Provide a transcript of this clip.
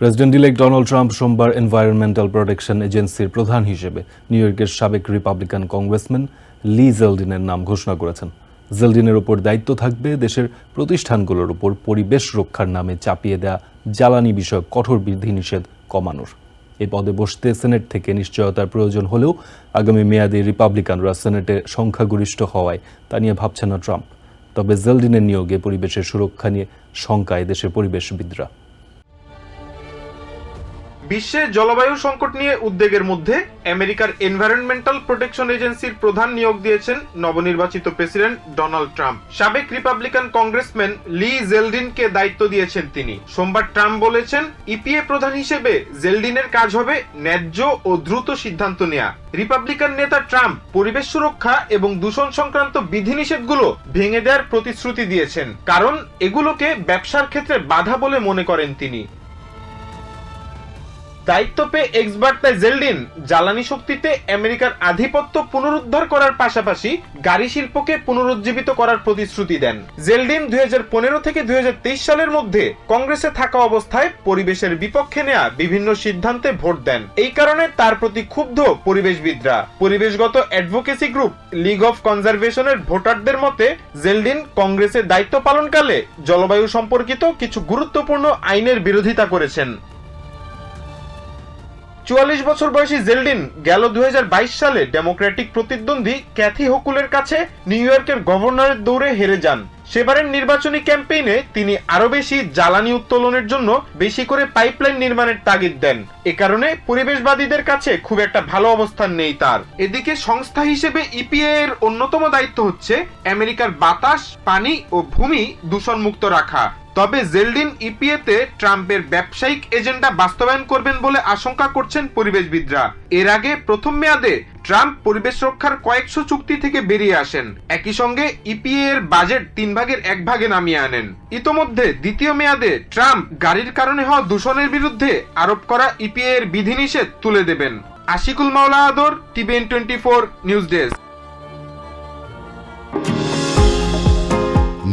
President elect Donald Trump সোমবার environmental protection এজেন্সির প্রধান হিসেবে নিউ ইয়র্কের সাবেক রিপাবলিকান কংগ্রেসম্যান লি জেলডিনের নাম ঘোষণা করেছেন। জেলডিনের ওপর দায়িত্ব থাকবে দেশের প্রতিষ্ঠানগুলোর উপর পরিবেশ রক্ষার নামে চাপিয়ে দেয়া জ্বালানি বিষয়ক কঠোর বিধিনিষেধ কমানোর। এই পদে বসতে সেনেট থেকে নিশ্চয়তার প্রয়োজন হলেও আগামী মেয়াদে রিপাবলিকানরা সেনেটে সংখ্যাগরিষ্ঠ হওয়ায় তা নিয়ে ভাবছে না ট্রাম্প তবে জেলডিনের নিয়োগে পরিবেশের সুরক্ষা নিয়ে শঙ্কায় দেশের পরিবেশবিদরা। বিশ্বে জলবায়ু সংকট নিয়ে উদ্বেগের মধ্যে আমেরিকার এনভায়রনমেন্টাল প্রোটেকশন এজেন্সির প্রধান নিয়োগ দিয়েছেন নবনির্বাচিত প্রেসিডেন্ট ডোনাল্ড ট্রাম্প। সাবেক রিপাবলিকান কংগ্রেসম্যান লি জেলডিনকে দায়িত্ব দিয়েছেন তিনি। সোমবার ট্রাম্প বলেছেন, ইপিএ প্রধান হিসেবে জেলডিনের কাজ হবে ন্যায্য ও দ্রুত সিদ্ধান্ত নেয়া। রিপাবলিকান নেতা ট্রাম্প পরিবেশ সুরক্ষা এবং দূষণ সংক্রান্ত বিধিনিষেধগুলো ভেঙে দেওয়ার প্রতিশ্রুতি দিয়েছেন। কারণ, এগুলোকে ব্যবসার ক্ষেত্রে বাধা বলে মনে করেন তিনি। দায়িত্ব পেয়ে এক্স বার্তায় জেলডিন, জ্বালানি শক্তিতে আমেরিকার আধিপত্য পুনরুদ্ধার করার পাশাপাশি গাড়ি শিল্পকে পুনরুজ্জীবিত করার প্রতিশ্রুতি দেন। জেলডিন দুই হাজার পনেরো থেকে দুই সালের মধ্যে কংগ্রেসে থাকা অবস্থায় পরিবেশের বিপক্ষে নেয়া বিভিন্ন সিদ্ধান্তে ভোট দেন। এই কারণে তার প্রতি ক্ষুব্ধ পরিবেশবিদরা। পরিবেশগত অ্যাডভোকেসি গ্রুপ লিগ অফ কনজারভেশনের ভোটারদের মতে, জেলডিন কংগ্রেসের দায়িত্ব পালনকালে জলবায়ু সম্পর্কিত কিছু গুরুত্বপূর্ণ আইনের বিরোধিতা করেছেন। চুয়াল্লিশ বছর বয়সী জেলডিন গেল দুই সালে ডেমোক্রেটিক প্রতিদ্বন্দ্বী ক্যাথি হকুলের কাছে নিউ ইয়র্কের গভর্নরের দৌড়ে হেরে যান। সেবারের নির্বাচনী ক্যাম্পেইনে তিনি আরও বেশি জ্বালানি উত্তোলনের জন্য বেশি করে পাইপলাইন নির্মাণের তাগিদ দেন। এ কারণে পরিবেশবাদীদের কাছে খুব একটা ভালো অবস্থান নেই তার। এদিকে সংস্থা হিসেবে ইপিএ এর অন্যতম দায়িত্ব হচ্ছে আমেরিকার বাতাস, পানি ও ভূমি দূষণমুক্ত রাখা। তবে জেলডিন ইপিএতে ট্রাম্পের ব্যবসায়িক এজেন্ডা বাস্তবায়ন করবেন বলে আশঙ্কা করছেন পরিবেশবিদরা। এর আগে প্রথম মেয়াদে ট্রাম্প পরিবেশ রক্ষার কয়েকশো চুক্তি থেকে বেরিয়ে আসেন। একই সঙ্গে ইপিএ এর বাজেট তিন ভাগের এক ভাগে নামিয়ে আনেন। ইতোমধ্যে দ্বিতীয় মেয়াদে ট্রাম্প গাড়ির কারণে হওয়া দূষণের বিরুদ্ধে আরোপ করা ইপিএ এর বিধিনিষেধ তুলে দেবেন। Ashikul Maula Adar, TVN twenty four news desk.